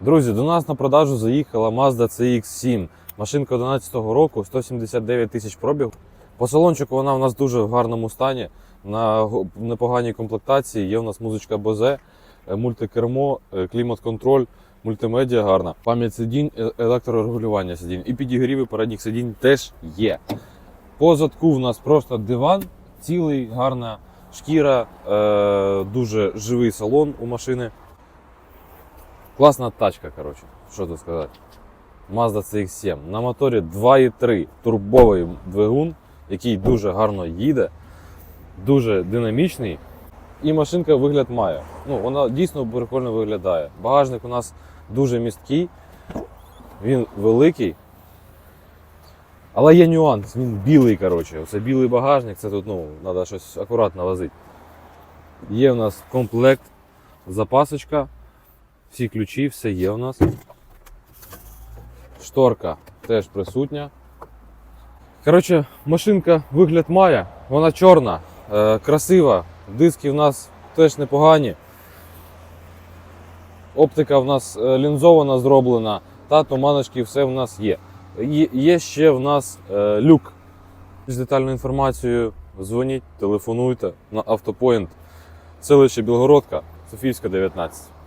Друзі, до нас на продажу заїхала Mazda CX-7. Машинка 11 року, 179 тисяч пробіг. По салончику вона в нас дуже в гарному стані, на непоганій комплектації. Є у нас музичка Bose, е, мультикермо, е, клімат-контроль, мультимедіа гарна, пам'ять сидінь, е- електрорегулювання сидінь і підігріви передніх сидінь теж є. По задку в нас просто диван, цілий, гарна шкіра, е- дуже живий салон у машини. Класна тачка, коротше, що тут сказати. Mazda CX-7. На моторі 2.3 турбовий двигун, який дуже гарно їде, дуже динамічний. І машинка вигляд має. Ну, вона дійсно прикольно виглядає. Багажник у нас дуже місткий, він великий. Але є нюанс, він білий, коротше. Оце білий багажник, це тут ну, треба щось акуратно возити. Є у нас комплект, запасочка, всі ключі, все є у нас. Шторка теж присутня. Коротше, машинка вигляд має, вона чорна, е, красива, диски в нас теж непогані. Оптика в нас е, лінзована зроблена, та туманочки, все в нас є. Є, ще в нас е, люк. З детальною інформацією дзвоніть, телефонуйте на автопоінт. Селище Білгородка, Софійська, 19.